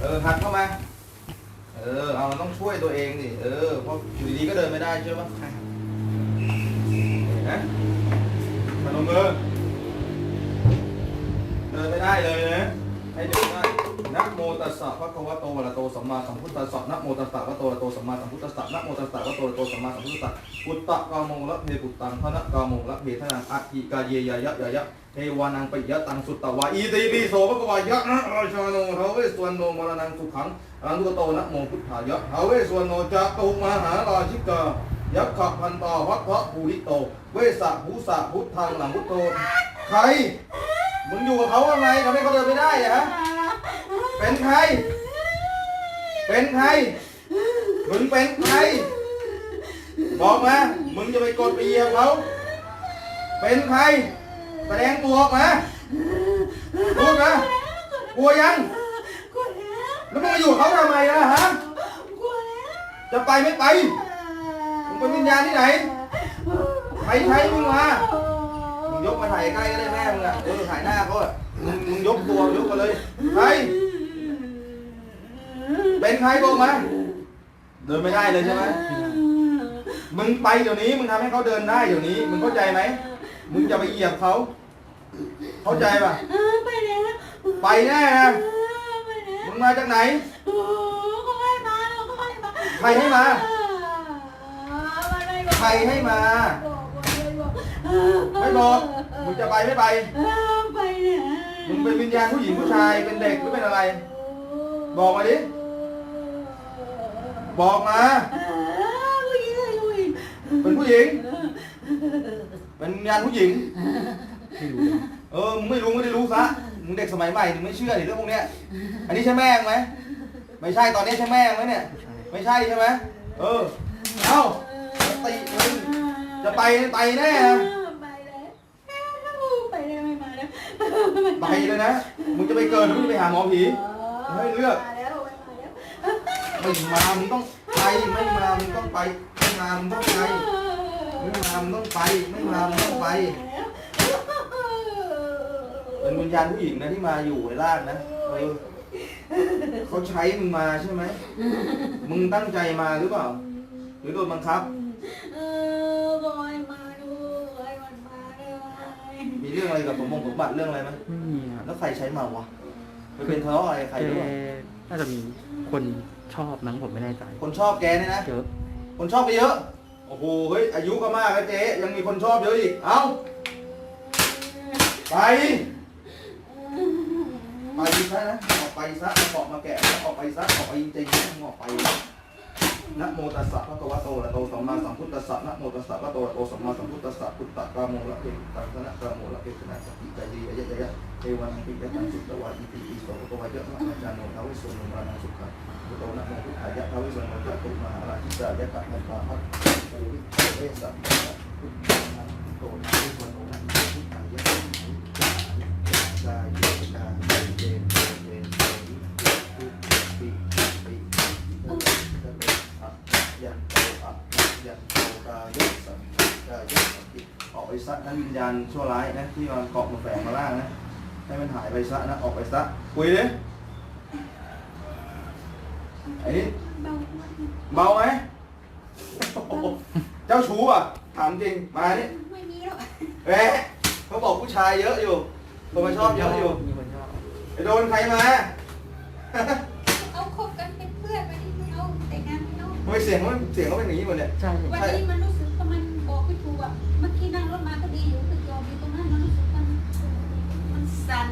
เออหัดเข้ามา เออ เอามันต้องช่วยตัวเองดิ เออ เพราะอยู่ดีๆก็เดินไม่ได้ใช่ปะเห็นะมพนมมือเดินไม่ได้เลยนะ ให้เดินได้ นะโมตัสสะภะคะวะโตอะระโตสัมมาสัมพุทธัสสะนะโมตัสสะภะคะวะโตอะระโตสัมมาสัมพุทธัสสะนะโมตัสสะภะคะวะโตอะระโตสัมมาสัมพุทธัสสะปุตตะกามงละเพปุตตังพนะกามงละเพทนังอัติกาเยยะยะยะยะเทวานังปิยะตังสุตตวาอีติปิโสภะคะวะยะนะราชาโนทาเวสวรรณโนมรณังสุขังอรันตุโตนะโมพุทธายะทาเวสวรรณโนจะตุมหาราชิกายักขะพันตาวัคพะภูริโต เวสสะภูสะพุทธังหลังพุทโตใครมึงอยู่กับเขาว่าไงทำให้เขาเดินไม่ได้อะฮะ เป็นใคร เป็นใคร มึงเป็นใคร บอกมา มึงจะไปกดไปเหยียบเขา เป็นใคร แสดงตัวออกมาพูดมากลัวยัง กลัวแล้ว แล้วมึงมาอยู่เขาทำไมล่ะฮะ กลัวแล้ว จะไปไม่ไป มึงเป็นวิญญาณที่ไหน ใครใช้มึงมา มึงยกมาถ่ายใกล้ก็ได้แม่มึงอะเออถ่ายหน้าเขาอะ ยกตัวยกมาเลยใครเป็นใครบอกมาเดินไม่ได้เลยใช่ไหมมึงไปเดี๋ยวนี้มึงทำให้เขาเดินได้เดี๋ยวนี้ มึงเข้าใจไหมมึงจะไปเหยียบเขาเข้าใจป่ะไปแล้วไปแน่นะไปแล้วมึงมาจากไหนโอ้ก็ให้มาก็ให้มาใครให้มาใครให้มา ไม่บอกมึงจะไปไม่ไปไปเนี่ย มึงเป็นวิญญาณผู้หญิงผู้ชายเป็นเด็กหรือเป็นอะไร บอกมาดิบอกมาผู้หญิงผู้หญิงเป็นผู้หญิง เป็นวิญญาณผู้หญิงไม่รู้เลยเออมึงไม่รู้ไม่ได้รู้ซะมึงเด็กสมัยใหม่มึงไม่เชื่อดิเรื่องพวกเนี้ย อันนี้ใช่แม่งไหมไม่ใช่ตอนนี้ใช่แม่งไหมเนี่ย ไม่ใช่ไม่ใช่ใช่ไหมเออเอ้าตีมึงจะไปไปแน่นะ ไปเลยนะ มึงจะไปเกินหรือมึงจะไปหาหมอผีให้เลือก มาแล้วไม่มาแล้วไม่มา มึงต้องไป ไม่มา มึงต้องไป ไม่มา มึงต้องไป ไม่มา มึงต้องไป ไม่มา มึงต้องไป เป็นวิญญาณผู้หญิงนะที่มาอยู่ในร่างนะเออเขาใช้มึงมาใช่ไหม มึงตั้งใจมาหรือเปล่า หรือโดนบังคับ เรื่องอะไรกับสมบงสมบัติเรื่องอะไรไหมไม่มีครับแล้วใครใช้มาวะมันเป็นทะเลาะอะไรใครแกหรือเปล่าน่าจะมีคนชอบมั้งผมไม่แน่ใจคนชอบแกเนี่ยนะ เยอะคนชอบไปเยอะ โอ้โห เฮ้ย อายุก็มากแล้วเจ๊ยังมีคนชอบเยอะอีก เอ้า ไป ไปซะนะ ออกไปซะมาเกาะมาแกะออกไปซะ ออกไปจริงๆนะมึงออกไป นะโมตัสสะภะกวะโตอะระโตสัมมาสัมพุทธัสสะนะโมตัสสะพระโตอะระโตสัมมาสัมพุทธัสสะพุทธะกามโมระเพตังสนะกามโมระเพตนะสติใจดียะยะยะยะเทวันปิยะตังสุตวะอิติอิโสภะวะยะมะอาจารย์โนทาวิสุนุมานังสุขังพุทโธนะโมพุทธายะทาวิสุโนจะตุมหาราชิตายะกะนันตาภัตโอวิเอสัมมะพุทธ ญญาณชั่วร้ายนะที่มาเกาะมาแฝงมาล่างนะให้มันหายไปซะนะออกไปซะคุยดิไอ้นี่เบาเบาไหมโอ้โหเจ้าชู้อะถามจริงมานี่ไม่มีหรอกแหมเขาบอกผู้ชายเยอะอยู่คนมาชอบเยอะอยู่มีคนชอบไปโดนใครมาเอาคบกันเป็นเพื่อนไปนี่ไม่เอาแต่งงานไม่เอาทำไมเสียงเขาเสียงเขาเป็นอย่างนี้หมดเนี่ยใช่วันนี้มันรู้สึกว่ามันบอกไม่ถูกอะเมื่อกี้นั่งรถมาก็ดีอยู่ตึกยอมอยู่ สั่น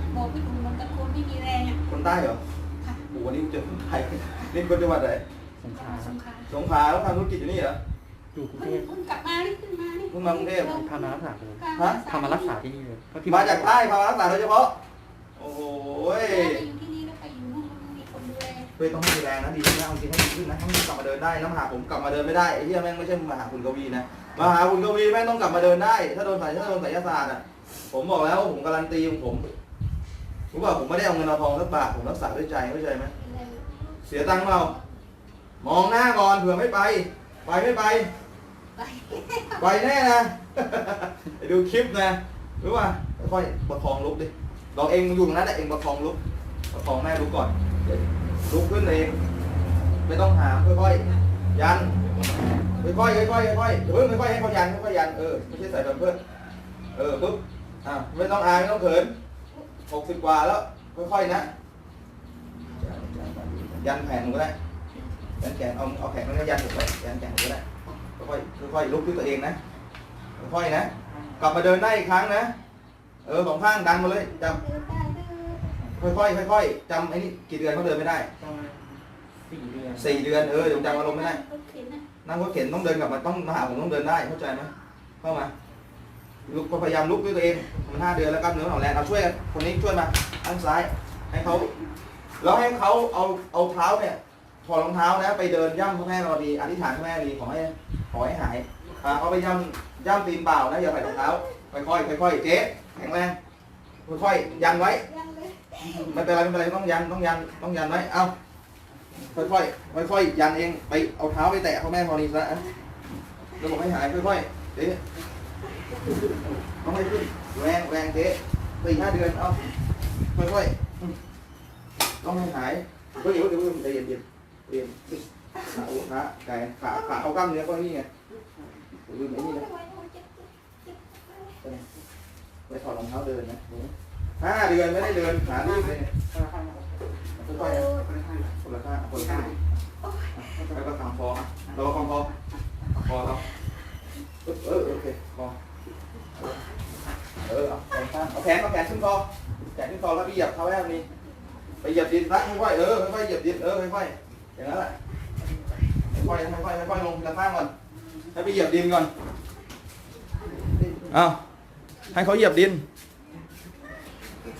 มันบอกไม่ถูกมันตะโกนไม่มีแรงอะ คนใต้เหรอค่ะ โอ้โหวันนี้เจอคนไทยนี่คนจังหวัดไหนสงคราสงขลาสงขลาแล้วทำธุรกิจอยู่นี่เหรอ อยู่กรุงเพิ่เทงพเพิ่งกลับมานี่ขึ้นมานี่เพิ่งมากรุงเทพ พามารักษาเลยฮะ พามารักษาที่นี่เลยเพระที่มาจากใต้พามารักษาโดยเฉพาะ โอ้โหยไปอยู่ที่นี่แล้วไปอยู่นู่นแล้วมีคนดูแลเฮ้ยต้องให้มีแรงนะดีนะเอาจริงให้ดีขึ้นนะต้องกลับมาเดินได้น้ำหาผมกลับมาเดินไม่ได้ไอ้เหี้ยแม่งไม่ใช่มาหาคุณกวีนะ มาหาคุณกวีแม่งต้องกลับมาเดินได้ ถ้าโดนสายถ้าโดนสายศาสตร์อะ ผมบอกแล้วผมการันตีของผมรู้ป่ะผมไม่ได้เอาเงินเอาทองสักบาทผมรักษาด้วยใจเข้าใจไหมเสียตังค์เปล่ามองหน้าก่อนเผื่อไม่ไป ไปไม่ไป ไปไปแน่นะ ไปดูคลิปนะรู้ป่ะค่อยๆประคองลุกดิเราเองอยู่ตรงนั้นแต่เองประคองลุกประคองแม่ลุกก่อนลุกขึ้นเอง ไม่ต้องหามค่อยๆยันค่อยๆค่อยๆค่อยๆอย่าเพิ่งค่อยๆให้เขายันค่อยๆยันเออไม่ใช่ใส่แบบเพื่อนเออปุ๊บ อะไม่ต้องอายไม่ต้องเขินหกสิบกว่าแล้ว ค่อยๆนะยันแขนหนูก็ได้ยันแขนเอาเอาแขนมันก็ยันหนูไว้ยันแขนหนูก็ได้ค่อยๆค่อยๆลุกขึ้นตัวเองนะค่อยๆนะกลับมาเดินได้อีกครั้งนะเออสองข้างดันมาเลยจเดินได้เดินำค่อยๆค่อยๆจำไอ้นี่กี่เดือนเขาเดินไม่ได้ประมาณสี่เดือนสี่เดือนเออเดี๋ยวจำอารมณ์ไม่ได้รถเข็นน่ะนั่งรถเข็นต้องเดินกลับมาต้องมาหาผมต้องเดินได้เข้าใจไหมเข้ามา ลุกก็พยายามลุกด้วยตัวเองมันห้าเดือนแล้วกล้ามเนื้อมันอ่อนแรงเอาช่วยกันคนนี้ช่วยมาข้างซ้ายให้เขาแล้วให้เขาเอาเอาเท้าเนี่ยถอดรองเท้านะ ไปเดินย่ำพระแม่รอดีอธิษฐานพระแม่ดีขอให้ขอให้หายอ่าเอาไปย่ำย่ำตีนเปล่านะอย่าใส่รองเท้าค่อยๆค่อยๆเจ๊แข็งแรงค่อยๆยันไว้ยังเลยไม่เป็นไรไม่เป็นไรต้องยันต้องยันต้องยันไว้เอาค่อยๆค่อยๆยันเองไปเอาเท้าไปแตะพระแม่ธรณีซะแล้วบอกให้หายค่อยๆเจ๊ ต้องให้ขึ้นแรงแรงเจ๊สี่ห้าเดือนเอาค่อยๆอืมต้องให้หายเฮ้ยเดี๋ยวเดี๋ยวเดี๋ยวใจเย็นเย็นเย็นขาอุขาไก่ขาขาเขากล้ามเนื้อก็นี่ไงลืมไอ้นี่นะไปถอดรองเท้าเดินนะห้าเดือนไม่ได้เดินขาลีบเลยเนี่ยค่อยๆคนละข้างคนละข้างแล้วก็ทำฟองอะเราก็คองคอคอเราเออโอเคคอ เออเอาแขนข้งเอาแขนเอาแขนขึ้นคอแขนขึ้นคอแล้วไปเหยียบเท้าแอบนี้ไปเหยียบดินนะค่อยๆเออค่อยๆเหยียบดินเออค่อยๆอย่างนั้นแหละค่อยๆค่อยๆค่อยๆลงทีละข้างก่อนให้ไปเหยียบดินก่อนเอาให้เขาเหยียบดิน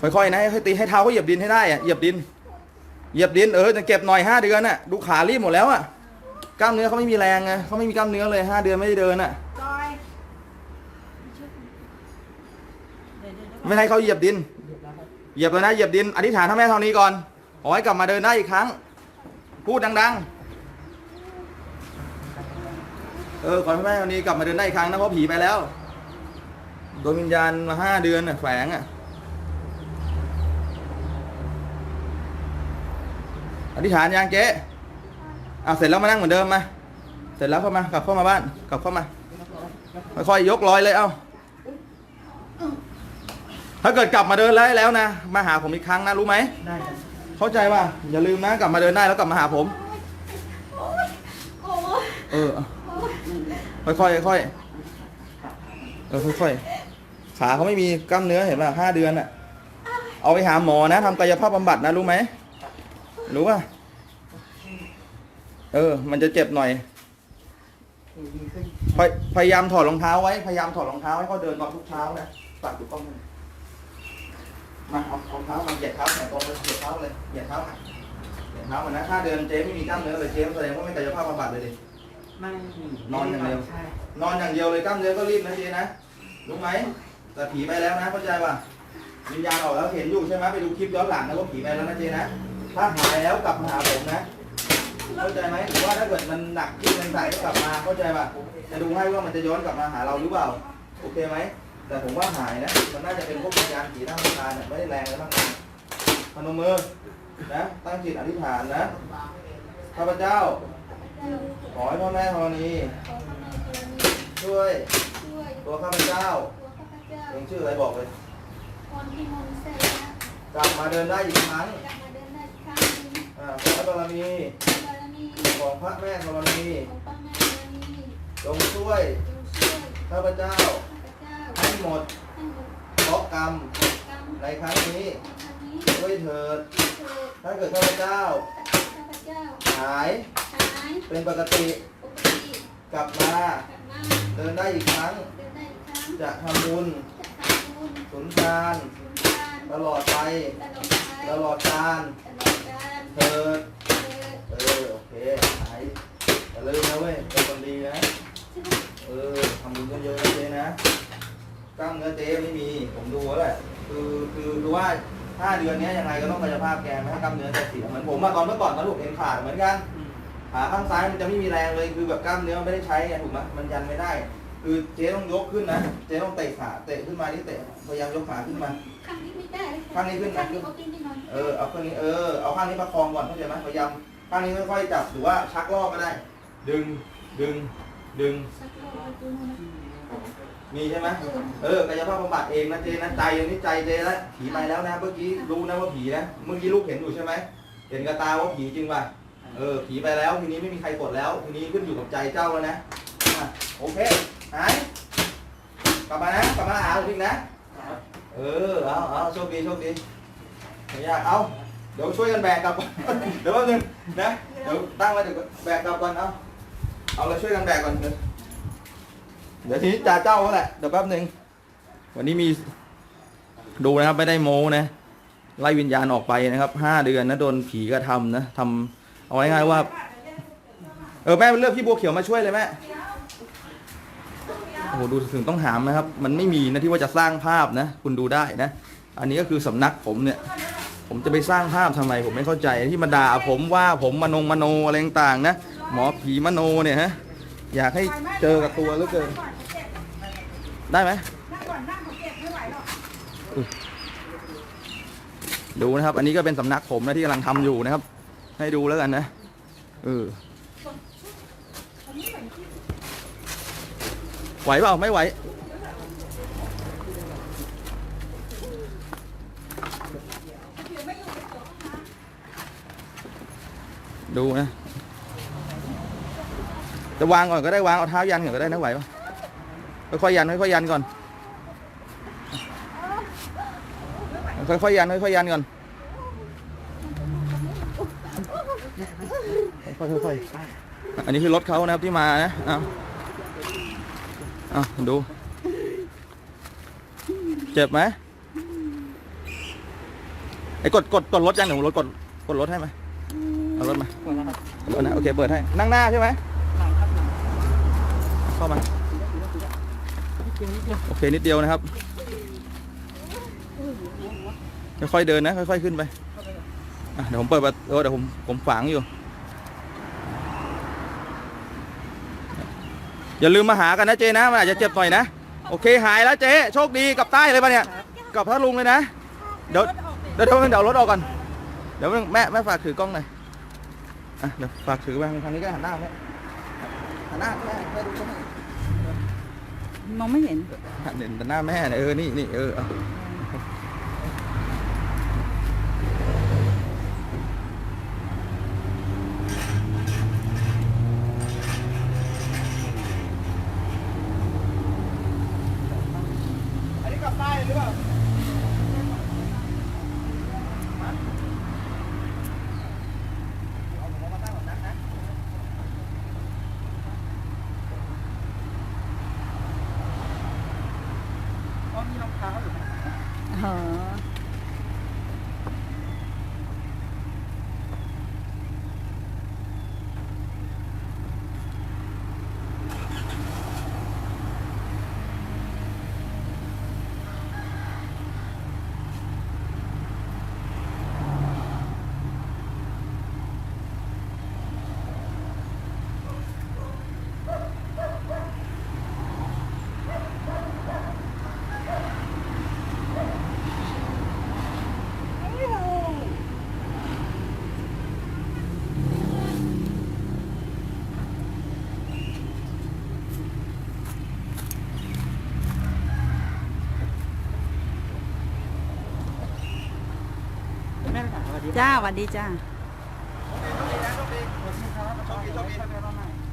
ค่อยๆนะให้ตีให้เท้าเขาเหยียบดินให้ได้อะเหยียบดิน เหยียบดินเออจะเก็บหน่อยห้าเดือนน่ะดูขารีบหมดแล้วอะกล้ามเนื้อเขาไม่มีแรงไงเขาไม่มีกล้ามเนื้อเลยห้าเดือนไม่ได้เดินอะ จอยเดี๋ยวเดี๋ยวเดี๋ยว ไม่ให้เขาเหยียบดิน เหยียบแล้วนะเหยียบดินอธิษฐานท่าแม่เท่านี้ก่อนขอให้กลับมาเดินได้อีกครั้ง พูดดัง ๆ เออขอให้แม่เท่านี้กลับมาเดินได้อีกครั้งนะเพราะผีไปแล้วโดนวิญญาณมาห้าเดือนน่ะแฝงอะอธิษฐานยังเจ๊อะเสร็จแล้วมานั่งเหมือนเดิมมา เสร็จแล้วเข้ามา กลับเข้ามาบ้าน กลับเข้ามา ค่อยๆยกลอยเลย เอ้า ถ้าเกิดกลับมาเดินได้แล้วนะ มาหาผมอีกครั้งนะรู้ไหม ได้ครับเข้าใจป่ะ อย่าลืมนะกลับมาเดินได้แล้วกลับมาหาผม โอ้ยโอ้ยเออ โอ้ยค่อยๆค่อยๆเออค่อยๆขาเขาไม่มีกล้ามเนื้อเห็นป่ะห้าเดือนอะ เอาไปหาหมอนะทำกายภาพบำบัดนะรู้ไหม รู้ป่ะ เออ มันจะเจ็บหน่อยดีขึ้นพยพยายามถอดรองเท้าไว้ พยายามถอดรองเท้าให้เขาเดินตอนทุกเช้านะตัดถูกต้องไหม มาเอาเอาเท้ามาเหยียดเท้าแขนตรงเลยเหยียดเท้าเลยเหยียดเท้ามาเหยียดเท้ามันนะถ้าเดินเจ๊ไม่มีกล้ามเนื้อเลยเจ๊แสดงว่าไม่กายภาพบำบัดเลยดิ ไม่มีนอนอย่างเดียว ใช่นอนอย่างเดียวเลยกล้ามเนื้อก็รีบนะเจ๊นะรู้ไหมแต่ผีไปแล้วนะเข้าใจป่ะวิญญาณออกแล้วเห็นอยู่ใช่ไหมไปดูคลิปย้อนหลังนะว่าผีไปแล้วนะเจ๊นะถ้าหายแล้วกลับมาหาผมนะ เข้าใจไหมหรือว่าถ้าเกิดมันหนักขึ้นมันใส่ก็กลับมาเข้าใจป่ะจะดูให้ว่ามันจะย้อนกลับมาหาเราหรือเปล่า โอเคไหม แต่ผมว่าหายนะ มันน่าจะเป็นพวกวิญญาณผีนั่งทานเนี่ยไม่ได้แรงอะไรมากมายพนมมือนะ ตั้งจิตอธิษฐานนะข้าพเจ้า ขอให้พ่อแม่ธรณีช่วย ตัวข้าพเจ้าตัวข้าพเองชื่ออะไรบอกเลยกลับมาเดินได้อีกครั้งอ่าขอพระบารมีของพระแม่ธรณีขอแม่ธรณีจงช่วยข้าพเจ้า ห้หมดให้หมดเคราะห์กรรมกรรมในครั้งนี้ในครั้งนี้ด้วยเถิดเถิด ถ้าเกิดข้าพเจ้าข้าพเจ้าหายหายเป็นปกติปกติกลับมากลับมาเดินได้อีกครั้งเดินได้อีกครั้ง จะทำบุญจะทำบุญสุนทานสุนทานตลอดไปตลอดไปตลอดกาลตลอดกาลเถิดเถิดเออโอเคหายอย่าลืมนะเว้ยเป็นคนดีนะเออทำบุญเยอะๆนะเจ๊นะ กล้ามเนื้อเจ๊ไม่มี ผมดูแล้วแหละคือคือคือว่าห้าเดือนเนี้ยยังไงก็ต้องกายภาพแกไม่ให้กล้ามเนื้อแกเสียเหมือนผมอะตอนเมื่อก่อนตอนลูกเอ็นขาดเหมือนกันอืมขาข้างซ้ายมันจะไม่มีแรงเลยคือแบบกล้ามเนื้อไม่ได้ใช้ไงถูกไหมมันยันไม่ได้ คือเจ๊ต้องยกขึ้นนะเจ๊ต้องเตะขาเตะขึ้นมานี่เตะพยายามยกขาขึ้นมา ข้างนี้ไม่ได้เลยข้างนี้ขึ้นนะข้างนี้เขาตีนิดหน่อยเออเอาข้างนี้เออเอาข้างนี้ประคองก่อนเข้าใจไหมพยายามข้างนี้ค่อยๆจับหรือว่าชักลอกก็ได้ ดึงดึงดึง สักรอบดูนะ มีใช่ไหมเออกายภาพบำบัดเองนะเจนะใจอันนี้ใจเจแล้วผีไปแล้วนะ เมื่อกี้รู้นะว่าผีนะ เมื่อกี้ลูกเห็นอยู่ใช่ไหมเห็นกับตาว่าผีจริงป่ะ เออ ผีไปแล้วทีนี้ไม่มีใครกดแล้ว ทีนี้ขึ้นอยู่กับใจเจ้าแล้วนะอะโอเคหายกลับมานะกลับมาหาผมอีกนะ เออ เอาเอาโชคดีโชคดีไม่ยากเอาเดี๋ยวช่วยกันแบกกลับ เดี๋ยวแป๊บนึงนะ เดี๋ยวตั้งไว้เดี๋ยวแบกกลับก่อนเอา เอาเราช่วยกันแบกก่อนเดี๋ยว เดี๋ยวทีนี้จ่าเจ้าเขาแหละเดี๋ยวแป๊บหนึ่งวันนี้มีดูนะครับไม่ได้โม้นะไล่วิญญาณออกไปนะครับห้าเดือนนะโดนผีกระทำนะทำเอาง่ายๆว่า เออแม่เลือกพี่บัวเขียวมาช่วยเลยแม่โอ้โหดูถึงต้องหามนะครับ มันไม่มีนะที่ว่าจะสร้างภาพนะ คุณดูได้นะ อันนี้ก็คือสำนักผมเนี่ย ผมจะไปสร้างภาพทำไมผมไม่เข้าใจที่มาด่าผมว่าผมมโนมโนอะไรต่างๆนะหมอผีมโนเนี่ยฮะ อยากให้เจอกับตัวเหลือเกิน ได้ไหมนั่งก่อนนั่งเขาเจ็บไม่ไหวหรอกดูนะครับ อันนี้ก็เป็นสำนักผมนะที่กำลังทำอยู่นะครับ ให้ดูแล้วกันนะเออไหวเปล่าไม่ไหวดูนะ จะวางก่อนก็ได้วางเอาเท้ายันก่อนก็ได้นะไหวปะค่อยๆยันค่อยๆยันก่อนค่อยๆยันค่อยๆยันก่อนค่อยๆค่อยๆอันนี้คือรถเขานะครับที่มานะเอาเอาดู เจ็บไหมไอ้กดกดกดรถยังหนูรถกดกดรถให้ไหมเอารถมาหมดแล้วครับรถนะโอเคเปิดให้ นั่งหน้าใช่ไหม หลังครับหลัง เข้ามา โอเค นิดเดียวนะครับ ค่อยๆเดินนะ ค่อยๆขึ้นไปเดี๋ยวผมเปิดประตูเดี๋ยวผมผมฝังอยู่ อย่าลืมมาหากันนะเจนะ มันอาจจะเจ็บหน่อยนะ โอเคหายแล้วเจ โชคดีกับใต้เลยปะเนี่ย กับพัทลุงเลยนะเดี๋ยวเดี๋ยวเดี๋ยวเดี๋ยวรถออกก่อน เดี๋ยวแม่แม่ฝากถือกล้องหน่อยอะเดี๋ยวฝากถือไปทางนี้ก็หันหน้าแม่หันหน้าแม่แม่ดูตรงนี้ มองไม่เห็นเห็นแต่หน้าแม่เนี่ยเออ นี่นี่เออเอาอันนี้กลับใต้หรือเปล่า เอาผมเอามาตั้งแบบนั้นนะ เขามีรองเท้าอยู่นะอ๋อ จ้าสวัสดีจ้า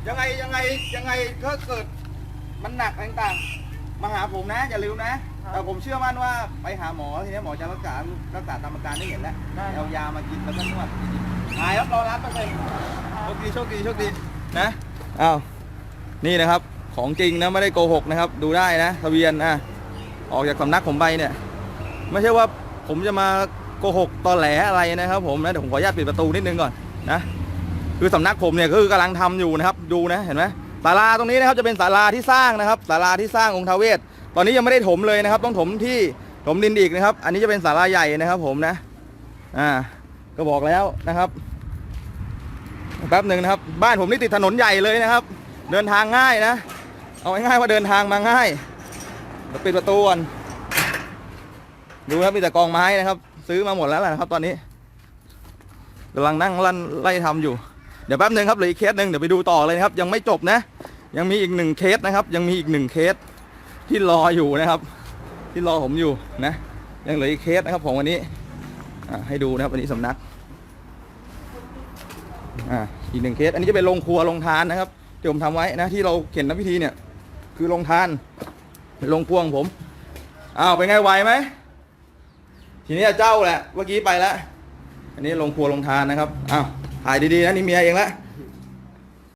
ยังไงยังไงยังไงก็เกิดมันหนักต่างๆมาหาผมนะอย่าลืมนะ แต่ผมเชื่อมั่นว่าไปหาหมอทีนี้หมอจะรักษารักษาตามอาการได้เห็นแล้วเอายามากินแล้วก็นวดหายรับรองรับเปอร์เซ็นต์โชคดีโชคดีโชคดีนะอ้าวนี่นะครับของจริงนะไม่ได้โกหกนะครับ ดูได้นะทะเบียนนะออกจากสำนักผมไปเนี่ย ไม่ใช่ว่าผมจะมา โกหกตอแหลอะไรนะครับผมนะเดี๋ยวผมขออนุญาตปิดประตูนิดนึงก่อนนะคือสำนักผมเนี่ยก็คือกำลังทำอยู่นะครับดูนะเห็นไหมศาลาตรงนี้นะครับจะเป็นศาลาที่สร้างนะครับศาลาที่สร้างองค์ทาวเวสตอนนี้ยังไม่ได้ถมเลยนะครับ ต้องถมที่ถมดินอีกนะครับ อันนี้จะเป็นศาลาใหญ่นะครับ ผมนะ อ่า ก็บอกแล้วนะครับแป๊บหนึ่งนะครับ บ้านผมนี่ติดถนนใหญ่เลยนะครับ เดินทางง่ายนะ เอาง่ายๆว่าเดินทางมาง่ายปิดประตูก่อนดูครับมีแต่กองไม้นะครับ ซื้อมาหมดแล้วแหละครับ ตอนนี้กำลังนั่งลั่นไล่ทำอยู่ เดี๋ยวแป๊บหนึ่งครับเหลืออีกเคสหนึ่งเดี๋ยวไปดูต่อเลยนะครับ ยังไม่จบนะ ยังมีอีกหนึ่งเคสนะครับ ยังมีอีกหนึ่งเคสที่รออยู่นะครับ ที่รอผมอยู่นะ ยังเหลืออีกเคสนะครับของวันนี้ให้ดูนะครับวันนี้สำนักอ่าอีกหนึ่งเคส อันนี้จะเป็นโรงครัวโรงทานนะครับที่ผมทำไว้นะที่เราเขียนน้ำพิธีเนี่ย คือโรงทานเป็นโรงครัวของผมอ้าวเป็นไงไหวไหม ทีนี้เจ้าแหละเมื่อกี้ไปแล้ว อันนี้ลงครัวลงทานนะครับอ้าวถ่ายดีๆนะนี่เมียเองละ